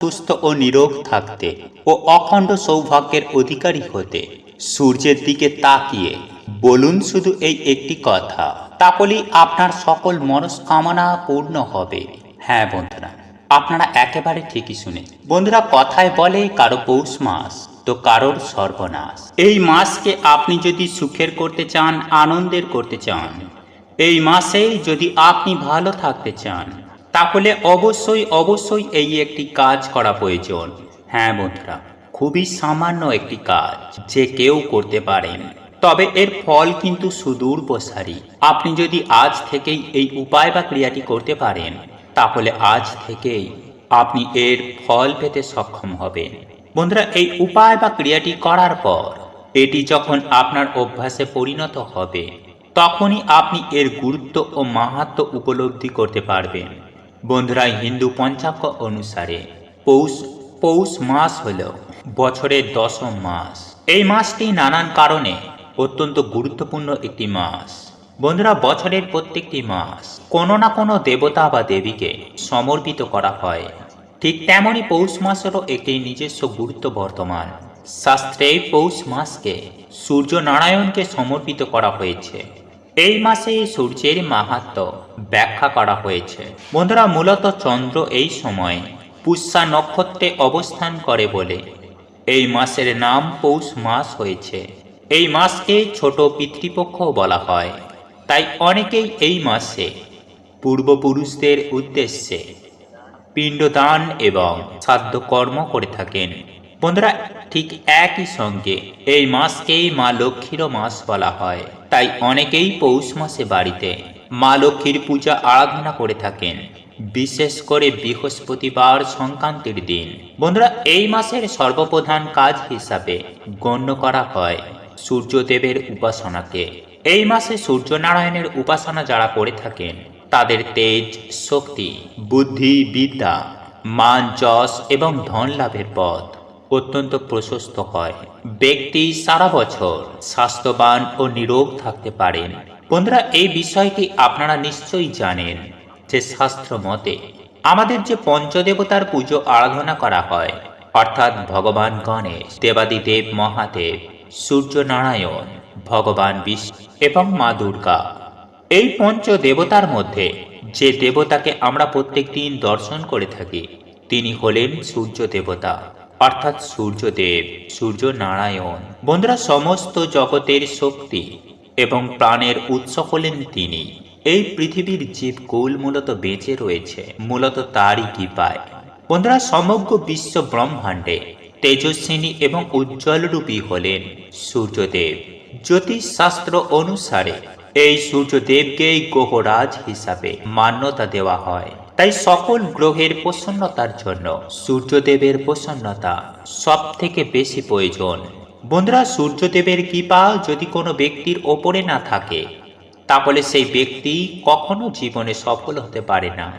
সুস্থ ও নিরোগ থাকতে ও অখণ্ড সৌভাগ্যের অধিকারী হতে সূর্যের দিকে তাকিয়ে বলুন শুধু এই একটি কথা, তাহলেই আপনার সকল মনস্কামনা পূর্ণ হবে। হ্যাঁ বন্ধুরা, আপনারা একেবারে ঠিকই শুনে। বন্ধুরা কথায় বলে কারও পৌষ মাস তো কারোর সর্বনাশ। এই মাসকে আপনি যদি সুখের করতে চান, আনন্দের করতে চান, এই মাসে যদি আপনি ভালো থাকতে চান তাহলে অবশ্যই অবশ্যই এই একটি কাজ করা প্রয়োজন। হ্যাঁ বন্ধুরা, খুবই সামান্য একটি কাজ যে কেউ করতে পারেন তবে এর ফল কিন্তু সুদূর প্রসারী। আপনি যদি আজ থেকেই এই উপায় বা ক্রিয়াটি করতে পারেন, তাহলে আজ থেকেই আপনি এর ফল পেতে সক্ষম হবেন। বন্ধুরা, এই উপায় বা ক্রিয়াটি করার পর এটি যখন আপনার অভ্যাসে পরিণত হবে, তখনই আপনি এর গুরুত্ব ও মাহাত্ম উপলব্ধি করতে পারবেন। বন্ধুরা হিন্দু পঞ্চাঙ্গ অনুসারে পৌষ পৌষ মাস হল বছরের দশম মাস। এই মাসটি নানান কারণে অত্যন্ত গুরুত্বপূর্ণ একটি মাস। বন্ধুরা, বছরের প্রত্যেকটি মাস কোনো না কোনো দেবতা বা দেবীকে সমর্পিত করা হয়। ঠিক তেমনই পৌষ মাসেরও একটি নিজস্ব গুরুত্ব বর্তমান। শাস্ত্রে পৌষ মাসকে সূর্য নারায়ণকে সমর্পিত করা হয়েছে। এই মাসে সূর্যের মাহাত্ম ব্যাখ্যা করা হয়েছে। বন্ধুরা, মূলত চন্দ্র এই সময় পুষ্যা নক্ষত্রে অবস্থান করে বলে এই মাসের নাম পৌষ মাস হয়েছে। এই মাসকে ছোট পিতৃপক্ষ বলা হয়। তাই অনেকেই এই মাসে পূর্বপুরুষদের উদ্দেশ্যে পিণ্ডদান এবং সাধ্য কর্ম করে থাকেন। বন্ধুরা, ঠিক একই সঙ্গে এই মাসকেই মা লক্ষ্মীরও মাস বলা হয়। তাই অনেকেই পৌষ মাসে বাড়িতে মা লক্ষ্মীর পূজা আরাধনা করে থাকেন, বিশেষ করে বৃহস্পতিবার সংক্রান্তির দিন। বন্ধুরা, এই মাসের সর্বপ্রধান কাজ হিসাবে গণ্য করা হয় সূর্যদেবের উপাসনাকে। এই মাসে সূর্যনারায়ণের উপাসনা যারা করে থাকেন, তাদের তেজ, শক্তি, বুদ্ধি, বিদ্যা, মান, যশ এবং ধন লাভের পথ। অত্যন্ত প্রশস্ত হয়। ব্যক্তি সারা বছর স্বাস্থ্যবান ও নিরোগ থাকতে পারেন। বন্ধুরা, এই বিষয়টি আপনারা নিশ্চয়ই জানেন যে শাস্ত্র মতে আমাদের যে পঞ্চদেবতার পুজো আরাধনা করা হয়, অর্থাৎ ভগবান গণেশ, দেবাদিদেব মহাদেব সূর্য নারায়ণ ভগবান বিষ্ণু এবং মা দুর্গা, এই পঞ্চ দেবতার মধ্যে যে দেবতাকে আমরা প্রত্যেক দিন দর্শন করে থাকি, তিনি হলেন সূর্য দেবতা। অর্থাৎ সূর্যদেব সূর্য নারায়ণ বন্ধুরা সমস্ত জগতের শক্তি এবং প্রাণের উৎস হলেন তিনি। এই পৃথিবীর জীবকুল মূলত বেঁচে রয়েছে, মূলত তারই কৃপায়। বন্ধুরা সমগ্র বিশ্ব ব্রহ্মাণ্ডে তেজস্বিনী এবং উজ্জ্বলরূপী হলেন সূর্যদেব। জ্যোতিষশাস্ত্র অনুসারে এই সূর্যদেবকেই গ্রহরাজ হিসাবে মান্যতা দেওয়া হয়। তাই সকল গ্রহের প্রসন্নতার জন্য সূর্যদেবের প্রসন্নতা সব থেকে বেশি প্রয়োজন। বন্ধুরা, সূর্যদেবের কৃপা যদি কোনো ব্যক্তির ওপরে না থাকে, তাহলে সেই ব্যক্তি কখনো জীবনে সফল হতে পারে না।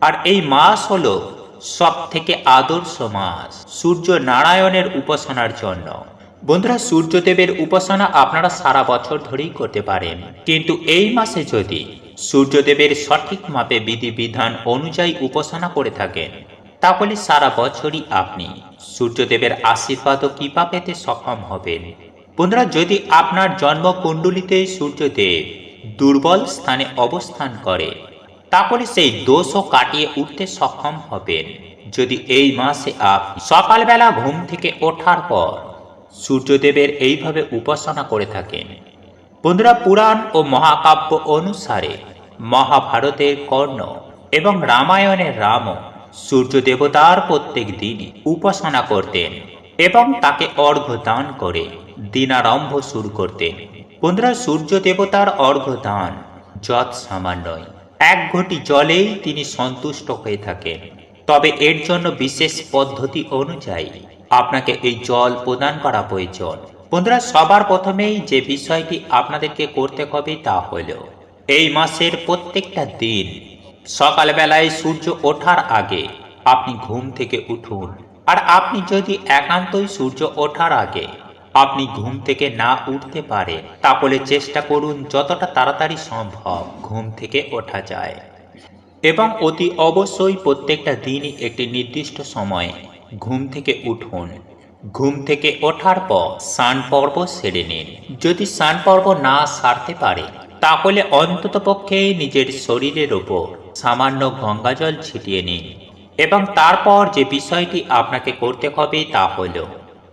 আর এই মাস হলো সব থেকে আদর্শ মাস, সূর্য নারায়ণের উপাসনার জন্য। বন্ধুরা, সূর্যদেবের উপাসনা আপনারা সারা বছর ধরেই করতে পারেন। কিন্তু এই মাসে যদি সূর্যদেবের সঠিক মাপে বিধিবিধান অনুযায়ী উপাসনা করে থাকেন। তাহলে সারা বছরই আপনি সূর্যদেবের আশীর্বাদ ও কৃপা পেতে সক্ষম হবেন। বন্ধুরা, যদি আপনার জন্মকুণ্ডলিতে সূর্যদেব দুর্বল স্থানে অবস্থান করে, তাহলে সেই দোষও কাটিয়ে উঠতে সক্ষম হবেন। যদি এই মাসে আপনি সকালবেলা ঘুম থেকে ওঠার পর সূর্যদেবের এইভাবে উপাসনা করে থাকেন। বন্ধুরা, পুরাণ ও মহাকাব্য অনুসারে মহাভারতের কর্ণ এবং রামায়ণের রামও সূর্য দেবতার প্রত্যেক দিনই উপাসনা করতেন এবং তাকে অর্ঘ্য দান করে দিনারম্ভ শুরু করতেন। বন্ধুরা সূর্য দেবতার অর্ঘ্য দান যৎ সামান্যই। এক ঘটি জলেই তিনি সন্তুষ্ট হয়ে থাকেন। তবে এর জন্য বিশেষ পদ্ধতি অনুযায়ী আপনাকে এই জল প্রদান করা প্রয়োজন। বন্ধুরা, সবার প্রথমেই যে বিষয়টি আপনাদেরকে করতে হবে তা হল এই মাসের প্রত্যেকটা দিন, সকালবেলায় সূর্য ওঠার আগে আপনি ঘুম থেকে উঠুন। আর আপনি যদি একান্তই সূর্য ওঠার আগে আপনি ঘুম থেকে না উঠতে পারে তাহলে চেষ্টা করুন যতটা তাড়াতাড়ি সম্ভব ঘুম থেকে ওঠা যায়। এবং অতি অবশ্যই প্রত্যেকটা দিনই একটি নির্দিষ্ট সময়ে ঘুম থেকে উঠুন। ঘুম থেকে ওঠার পর স্নান পর্ব সেরে নিন। যদি স্নান পর্ব না সারতে পারে তাহলে অন্ততপক্ষে নিজের শরীরের ওপর সামান্য গঙ্গাজল ছিটিয়ে নিন। এবং তারপর যে বিষয়টি আপনাকে করতে হবে তা হল,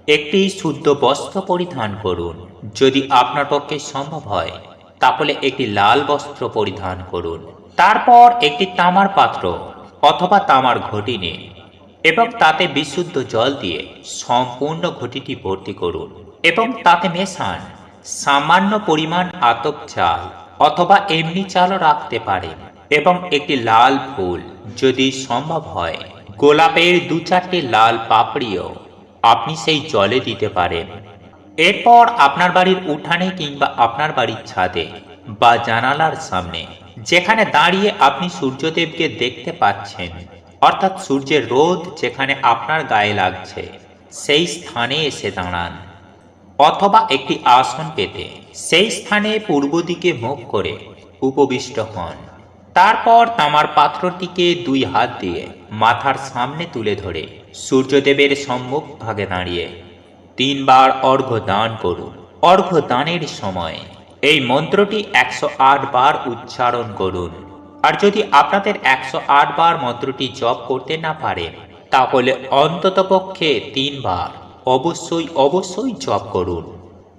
একটি শুদ্ধ বস্ত্র পরিধান করুন। যদি আপনার পক্ষে সম্ভব হয়, তাহলে একটি লাল বস্ত্র পরিধান করুন। তারপর একটি তামার পাত্র অথবা তামার ঘটি নিন এবং তাতে বিশুদ্ধ জল দিয়ে সম্পূর্ণ ঘটিটি ভর্তি করুন এবং তাতে মেশান। সামান্য পরিমাণ আতপ চাল অথবা এমনি চালও রাখতে পারেন এবং একটি লাল ফুল যদি সম্ভব হয়। গোলাপের দু চারটি লাল পাপড়িও আপনি সেই জলে দিতে পারেন। এরপর আপনার বাড়ির উঠানে কিংবা আপনার বাড়ির ছাদে বা জানালার সামনে, যেখানে দাঁড়িয়ে আপনি সূর্যদেবকে দেখতে পাচ্ছেন, অর্থাৎ সূর্যের রোদ যেখানে আপনার গায়ে লাগছে, সেই স্থানে এসে দাঁড়ান। অথবা একটি আসন পেতে, সেই স্থানে পূর্ব দিকে মুখ করে উপবিষ্ট হন। তারপর তামার পাত্রটিকে দুই হাত দিয়ে মাথার সামনে তুলে ধরে সূর্যদেবের সম্মুখ ভাগে দাঁড়িয়ে তিনবার অর্ঘ্য দান করুন। অর্ঘ্য দানের সময় এই মন্ত্রটি একশো আট বার উচ্চারণ করুন। আর যদি আপনাদের একশো আট বার মন্ত্রটি জপ করতে না পারেন, তাহলে অন্ততপক্ষে তিনবার অবশ্যই অবশ্যই জপ করুন।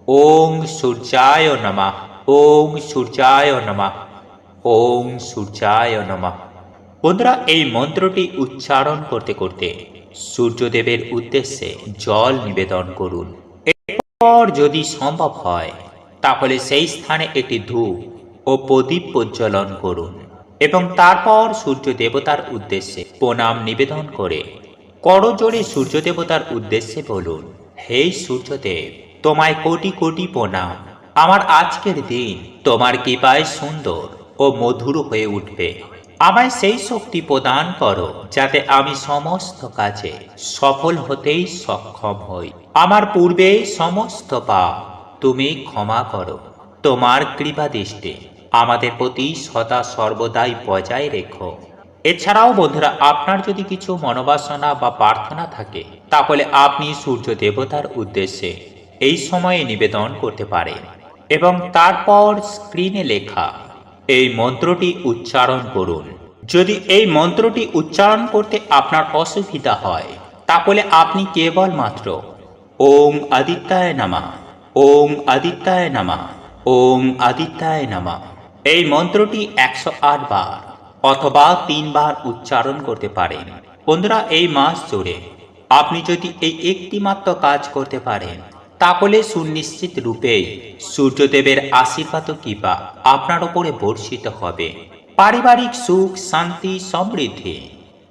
ওং সূর্যায় নমঃ, ওং সূর্যায় নমঃ, ওং সূর্যায় নমঃ। বন্ধুরা, এই মন্ত্রটি উচ্চারণ করতে করতে সূর্যদেবের উদ্দেশ্যে জল নিবেদন করুন। এরপর যদি সম্ভব হয়, তাহলে সেই স্থানে একটি ধূপ ও প্রদীপ প্রজ্বলন করুন এবং তারপর সূর্য দেবতার উদ্দেশ্যে প্রণাম নিবেদন করে করজোড়ে সূর্য দেবতার উদ্দেশ্যে বলুন, হে সূর্যদেব, তোমায় কোটি কোটি প্রণাম। আমার আজকের দিন তোমার কৃপায় সুন্দর ও মধুর হয়ে উঠবে। আমায় সেই শক্তি প্রদান করো যাতে আমি সমস্ত কাজে সফল হতেই সক্ষম হই। আমার পূর্বে সমস্ত পাপ তুমি ক্ষমা করো। তোমার কৃপা দৃষ্টি আমাদের প্রতি সদা সর্বদাই বজায় রেখো। এছাড়াও বন্ধুরা, আপনার যদি কিছু মনোবাসনা বা প্রার্থনা থাকে, তাহলে আপনি সূর্য দেবতার উদ্দেশ্যে এই সময়ে নিবেদন করতে পারেন। এবং তারপর স্ক্রিনে লেখা এই মন্ত্রটি উচ্চারণ করুন। যদি এই মন্ত্রটি উচ্চারণ করতে আপনার অসুবিধা হয়, তাহলে আপনি কেবলমাত্র ওম আদিত্যায় নামা, ওম আদিত্যায় নামা, ওম আদিত্যায় নামা, এই মন্ত্রটি একশো আট বার অথবা তিনবার উচ্চারণ করতে পারেন। বন্ধুরা, এই মাস জুড়ে আপনি যদি এই একটি মাত্র কাজ করতে পারেন, তাহলে সুনিশ্চিত রূপে সূর্যদেবের আশীর্বাদ কৃপা আপনার উপরে বর্ষিত হবে। পারিবারিক সুখ, শান্তি, সমৃদ্ধি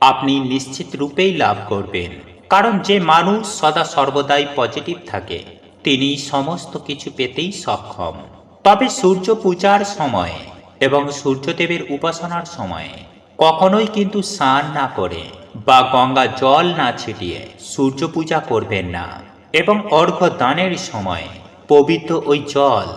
আপনি নিশ্চিত রূপেই লাভ করবেন। কারণ যে মানুষ সদা সর্বদাই পজিটিভ থাকে, তিনি সমস্ত কিছু পেতেই সক্ষম। তবে সূর্য পূজার সময় এবং সূর্যদেবের উপাসনার সময়ে কখনোই কিন্তু স্নান না করে বা গঙ্গা জল না ছিটিয়ে সূর্য পূজা করবেন না এবং অর্ঘ্য দানের সময় পবিত্র ওই জল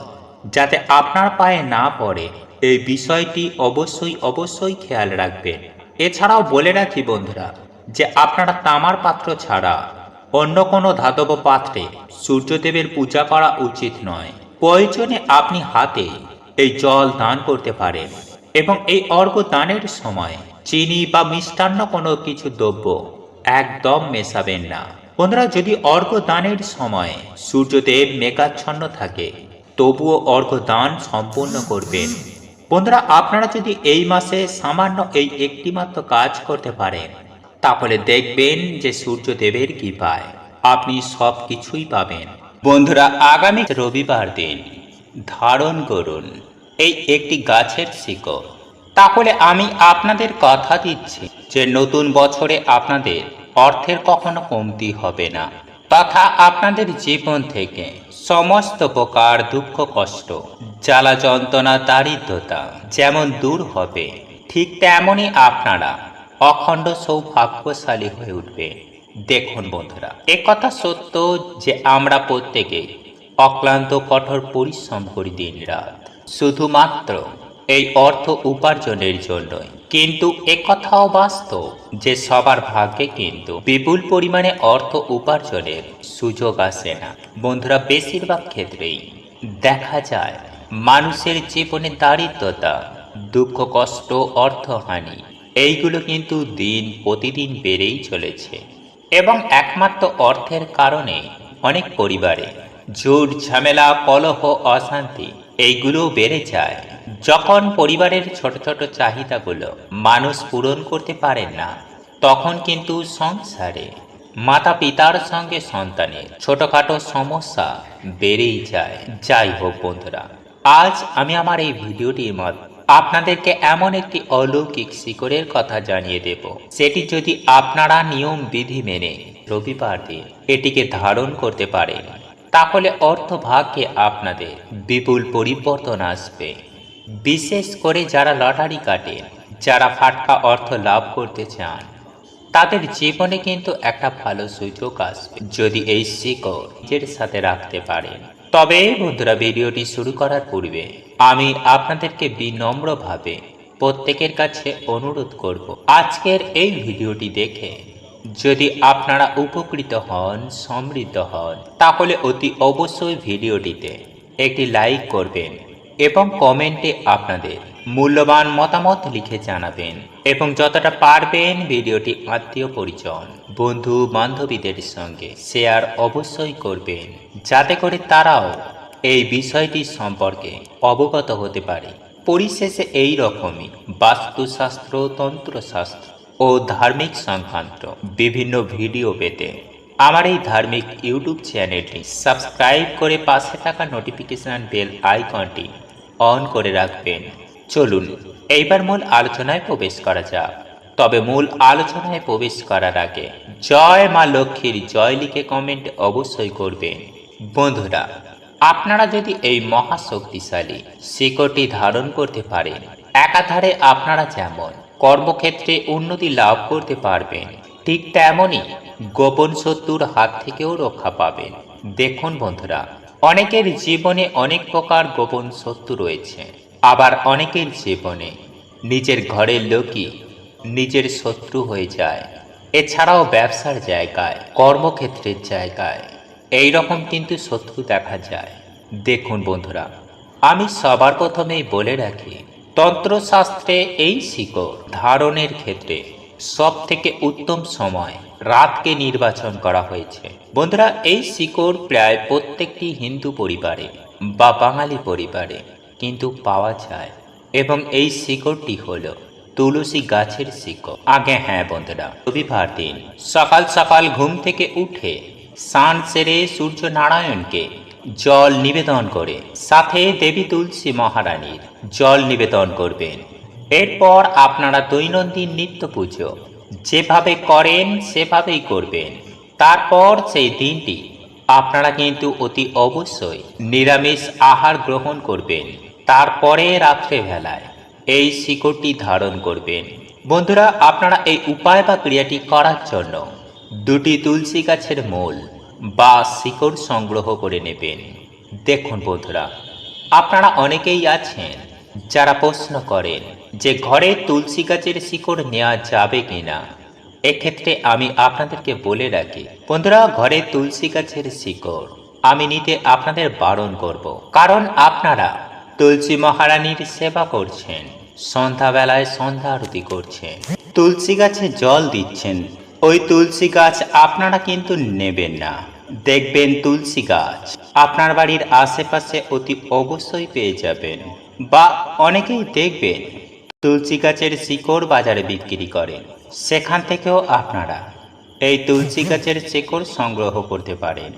যাতে আপনার পায়ে না পড়ে, এই বিষয়টি অবশ্যই অবশ্যই খেয়াল রাখবেন। এছাড়াও বলে রাখি বন্ধুরা যে আপনারা তামার পাত্র ছাড়া অন্য কোনো ধাতব পাত্রে সূর্যদেবের পূজা করা উচিত নয়। প্রয়োজনে আপনি হাতে এই জল দান করতে পারেন এবং এই অর্ঘ্য দানের সময় চিনি বা মিষ্টান্ন কোনো কিছু দ্রব্য একদম মেশাবেন না। বন্ধুরা, যদি অর্ঘ দানের সময় সূর্যদেব মেঘাচ্ছন্ন থাকে, তবুও অর্ঘ্য দান সম্পূর্ণ করবেন। বন্ধুরা, আপনারা যদি এই মাসে সামান্য এই একটি মাত্র কাজ করতে পারেন, তাহলে দেখবেন যে সূর্যদেবের কৃপায় আপনি সব কিছুই পাবেন। বন্ধুরা, আগামী রবিবার দিন ধারণ করুন। এই একটি গাছের শিকড়। তাহলে আমি আপনাদের কথা দিচ্ছি যে নতুন বছরে আপনাদের অর্থের কখনো কমতি হবে না। তথা আপনাদের জীবন থেকে সমস্ত প্রকার দুঃখ, কষ্ট, জ্বালা যন্ত্রণা, দারিদ্রতা যেমন দূর হবে, ঠিক তেমনই আপনারা অখণ্ড সৌভাগ্যশালী হয়ে উঠবে। দেখুন বন্ধুরা একথা সত্য যে আমরা প্রত্যেকে অক্লান্ত কঠোর পরিশ্রম করি দিন রাত। শুধুমাত্র এই অর্থ উপার্জনের জন্যই। কিন্তু একথাও বাস্তব যে সবার ভাগ্যে কিন্তু বিপুল পরিমাণে অর্থ উপার্জনের সুযোগ আসে না। বন্ধুরা, বেশিরভাগ ক্ষেত্রেই দেখা যায় মানুষের জীবনে দারিদ্রতা, দুঃখ, কষ্ট, অর্থহানি, এইগুলো কিন্তু দিন প্রতিদিন বেড়েই চলেছে। এবং একমাত্র অর্থের কারণে অনেক পরিবারে জোর ঝামেলা, কলহ, অশান্তি এইগুলোও বেড়ে যায়। যখন পরিবারের ছোট ছোট চাহিদাগুলো মানুষ পূরণ করতে পারেন না, তখন কিন্তু সংসারে মাতা পিতার সঙ্গে সন্তানের ছোটখাটো সমস্যা বেড়েই যায়। যাই হোক বন্ধুরা, আজ আমি আমার এই ভিডিওটির মাধ্যমে আপনাদেরকে এমন একটি অলৌকিক শিকড়ের কথা জানিয়ে দেব। সেটি যদি আপনারা নিয়ম বিধি মেনে রবিবার দিন এটিকে ধারণ করতে পারেন তাহলে অর্থ ভাগ্যে আপনাদের বিপুল পরিবর্তন আসবে। বিশেষ করে যারা লটারি কাটেন যারা ফাটকা অর্থ লাভ করতে চান, তাদের জীবনে কিন্তু একটা ভালো সুযোগ আসবে যদি এই শিকড় নিজের সাথে রাখতে পারেন। তবে বন্ধুরা, ভিডিওটি শুরু করার পূর্বে আমি আপনাদেরকে বিনম্রভাবে প্রত্যেকের কাছে অনুরোধ করব, আজকের এই ভিডিওটি দেখে যদি আপনারা উপকৃত হন, সমৃদ্ধ হন, তাহলে অতি অবশ্যই ভিডিওটিতে একটি লাইক করবেন এবং কমেন্টে আপনাদের মূল্যবান মতামত লিখে জানাবেন এবং যতটা পারবেন ভিডিওটি আত্মীয় পরিজন, বন্ধু বান্ধবীদের সঙ্গে শেয়ার অবশ্যই করবেন যাতে করে তারাও এই বিষয়টি সম্পর্কে অবগত হতে পারে। পরিশেষে এই রকমই বাস্তুশাস্ত্র, তন্ত্রশাস্ত্র ও ধার্মিক সংক্রান্ত বিভিন্ন ভিডিও পেতে আমার এই ধার্মিক ইউটিউব চ্যানেলটি সাবস্ক্রাইব করে পাশে থাকা নোটিফিকেশন বেল আইকনটি অন করে রাখবেন। চলুন, এইবার মূল আলোচনায় প্রবেশ করা যাক। তবে মূল আলোচনায় প্রবেশ করার আগে জয় মা লক্ষ্মীর জয় লিখে কমেন্ট অবশ্যই করবেন। বন্ধুরা, আপনারা যদি এই মহাশক্তিশালী শিকড়টি ধারণ করতে পারেন, একাধারে আপনারা যেমন কর্মক্ষেত্রে উন্নতি লাভ করতে পারবেন। ঠিক তেমনই গোপন শত্রুর হাত থেকেও রক্ষা পাবেন। দেখুন বন্ধুরা, অনেকের জীবনে অনেক প্রকার গোপন শত্রু রয়েছে। আবার অনেকের জীবনে নিজের ঘরের লোকই নিজের শত্রু হয়ে যায়। এছাড়াও ব্যবসার জায়গায়, কর্মক্ষেত্রের জায়গায় এই রকম কিন্তু শত্রু দেখা যায়। দেখুন বন্ধুরা, আমি সবার প্রথমেই বলে রাখি তন্ত্রশাস্ত্রে এই শিকড় ধারণের ক্ষেত্রে সব থেকে উত্তম সময় রাতকে নির্বাচন করা হয়েছে। বন্ধুরা, এই শিকড় প্রায় প্রত্যেকটি হিন্দু পরিবারে বা বাঙালি পরিবারে কিন্তু পাওয়া যায় এবং এই শিকড়টি হলো তুলসী গাছের শিকড়। আগে হ্যাঁ বন্ধুরা, রবিবার দিন সকাল সকাল ঘুম থেকে উঠে স্নান সেরে সূর্য নারায়ণকে জল নিবেদন করে। সাথে দেবী তুলসী মহারানীর জল নিবেদন করবেন। এরপর আপনারা দৈনন্দিন নিত্য পুজো যেভাবে করেন, সেভাবেই করবেন। তারপর সেই দিনটি আপনারা কিন্তু অতি অবশ্যই নিরামিষ আহার গ্রহণ করবেন। তারপরে রাত্রেবেলায় এই শিকড়টি ধারণ করবেন। বন্ধুরা, আপনারা এই উপায় বা ক্রিয়াটি করার জন্য দুটি তুলসী গাছের মূল বা শিকড় সংগ্রহ করে নেবেন। দেখুন বন্ধুরা, আপনারা অনেকেই আছেন যারা প্রশ্ন করেন যে ঘরে তুলসী গাছের শিকড় নেওয়া যাবে কিনা। এক্ষেত্রে আমি আপনাদেরকে বলে রাখি, বন্ধুরা, ঘরে তুলসী গাছের শিকড় আমি নিতে আপনাদের বারণ করব। কারণ আপনারা তুলসী মহারানীর সেবা করছেন, সন্ধ্যাবেলায় সন্ধ্যা আরতি করছেন, তুলসী গাছে জল দিচ্ছেন, ওই তুলসী গাছ আপনারা কিন্তু নেবেন না। দেখবেন তুলসী গাছ। আপনার বাড়ির আশেপাশে অতি অবশ্যই পেয়ে যাবেন বা অনেকেই দেখবেন তুলসী গাছের শিকড় বাজারে বিক্রি করেন। সেখান থেকেও আপনারা এই তুলসী গাছের শিকড় সংগ্রহ করতে পারেন।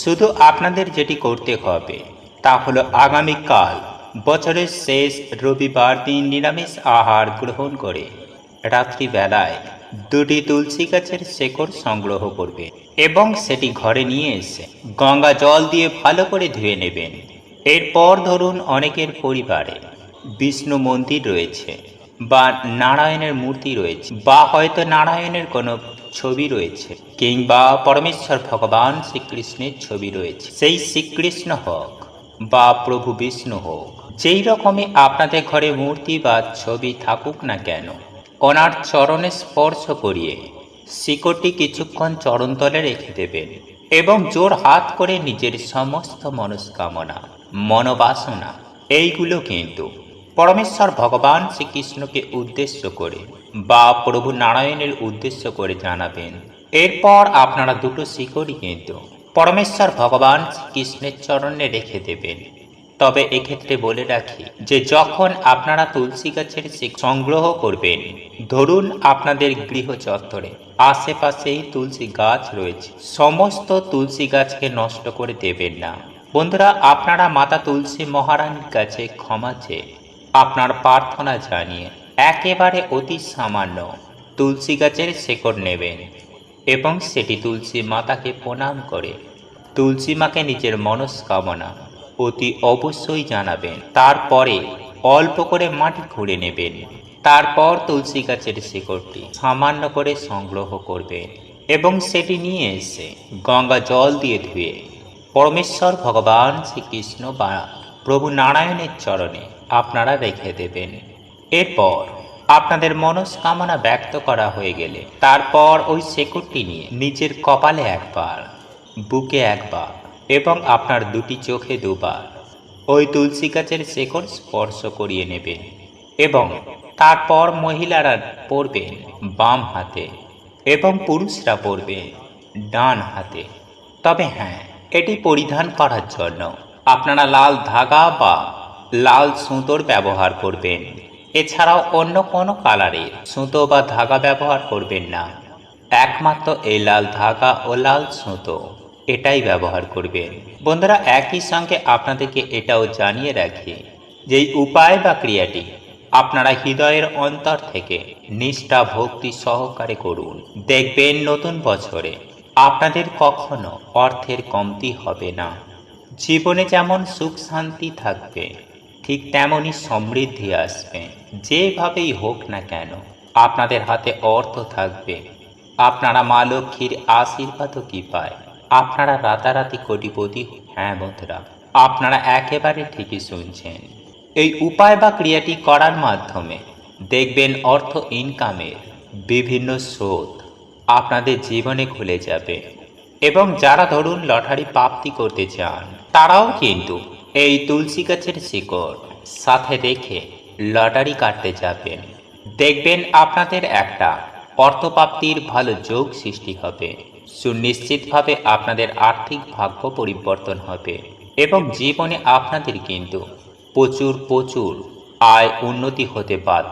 শুধু আপনাদের যেটি করতে হবে তা হলো আগামীকাল বছরের শেষ রবিবার দিন নিরামিষ আহার গ্রহণ করে রাত্রিবেলায় দুটি তুলসী গাছের শেকড় সংগ্রহ করবে এবং সেটি ঘরে নিয়ে এসে গঙ্গা জল দিয়ে ভালো করে ধুয়ে নেবেন। এরপর ধরুন অনেকের পরিবারে বিষ্ণু মন্দির রয়েছে বা নারায়ণের মূর্তি রয়েছে বা হয়তো নারায়ণের কোনো ছবি রয়েছে কিংবা পরমেশ্বর ভগবান শ্রীকৃষ্ণের ছবি রয়েছে। সেই শ্রীকৃষ্ণ হোক বা প্রভু বিষ্ণু হোক, যেই রকমই আপনাদের ঘরে মূর্তি বা ছবি থাকুক না কেন, ওনার চরণে স্পর্শ করিয়ে শিকড়টি কিছুক্ষণ চরণতলে রেখে দেবেন এবং জোর হাত করে নিজের সমস্ত মনস্কামনা, মনোবাসনা, এইগুলো কিন্তু পরমেশ্বর ভগবান শ্রীকৃষ্ণকে উদ্দেশ্য করে বা প্রভু নারায়ণের উদ্দেশ্য করে জানাবেন। এরপর আপনারা দুটো শিকড়ই কিন্তু পরমেশ্বর ভগবান শ্রীকৃষ্ণের চরণে রেখে দেবেন। তবে এক্ষেত্রে বলে রাখি যে যখন আপনারা তুলসী গাছের সংগ্রহ করবেন, ধরুন আপনাদের গৃহ চত্বরে, আশেপাশেই তুলসী গাছ রয়েছে, সমস্ত তুলসী গাছকে নষ্ট করে দেবেন না। বন্ধুরা, আপনারা মাতা তুলসী মহারানীর কাছে ক্ষমা চেয়ে আপনার প্রার্থনা জানিয়ে একেবারে অতি সামান্য তুলসী গাছের শেকড় নেবেন এবং সেটি তুলসী মাতাকে প্রণাম করে তুলসী মাকে নিজের মনস্কামনা অতি অবশ্যই জানাবেন। তারপরে অল্প করে মাটি খুঁড়ে নেবেন। তারপর তুলসী গাছের শিকড়টি সামান্য করে সংগ্রহ করবেন এবং সেটি নিয়ে এসে গঙ্গা জল দিয়ে ধুয়ে পরমেশ্বর ভগবান শ্রীকৃষ্ণ বা প্রভু নারায়ণের চরণে আপনারা রেখে দেবেন। এরপর আপনাদের মনস্কামনা ব্যক্ত করা হয়ে গেলে তারপর ওই শেকড়টি নিয়ে নিজের কপালে একবার, বুকে একবার এবং আপনার দুটি চোখে দুবার ওই তুলসী গাছের শেকড় স্পর্শ করিয়ে নেবেন এবং তারপর মহিলারা পরবেন বাম হাতে এবং পুরুষরা পরবেন ডান হাতে। তবে হ্যাঁ এটি পরিধান করার জন্য আপনারা লাল ধাগা বা লাল সুতোর ব্যবহার করবেন। এছাড়াও অন্য কোনো কালারের সুতো বা ধাগা ব্যবহার করবেন না। একমাত্র এই লাল ধাগা ও লাল সুতো। এটাই ব্যবহার করবেন। বন্ধুরা, একই সঙ্গে আপনাদেরকে এটাও জানিয়ে রাখি যে উপায় বা ক্রিয়াটি আপনারা হৃদয়ের অন্তর থেকে নিষ্ঠা, ভক্তি সহকারে করুন। দেখবেন নতুন বছরে আপনাদের কখনো অর্থের কমতি হবে না। জীবনে যেমন সুখ, শান্তি থাকবে, ঠিক তেমনই সমৃদ্ধি আসবে। যেভাবেই হোক না কেন, আপনাদের হাতে অর্থ থাকবে। আপনারা মা লক্ষ্মীর আশীর্বাদও কি পায়? আপনারা রাতারাতি কোটিপতি হ্যাঁ বন্ধুরা, আপনারা একেবারে ঠিকই শুনছেন। এই উপায় বা ক্রিয়াটি করার মাধ্যমে দেখবেন অর্থ ইনকামের বিভিন্ন স্রোত আপনাদের জীবনে খুলে যাবে। এবং যারা ধরুন লটারি প্রাপ্তি করতে চান, তারাও কিন্তু এই তুলসী গাছের শিকড় সাথে রেখে লটারি কাটতে যাবেন। দেখবেন আপনাদের একটা অর্থপ্রাপ্তির ভালো যোগ সৃষ্টি হবে। সুনিশ্চিতভাবে আপনাদের আর্থিক ভাগ্য পরিবর্তন হবে এবং জীবনে আপনাদের কিন্তু প্রচুর প্রচুর আয় উন্নতি হতে বাধ্য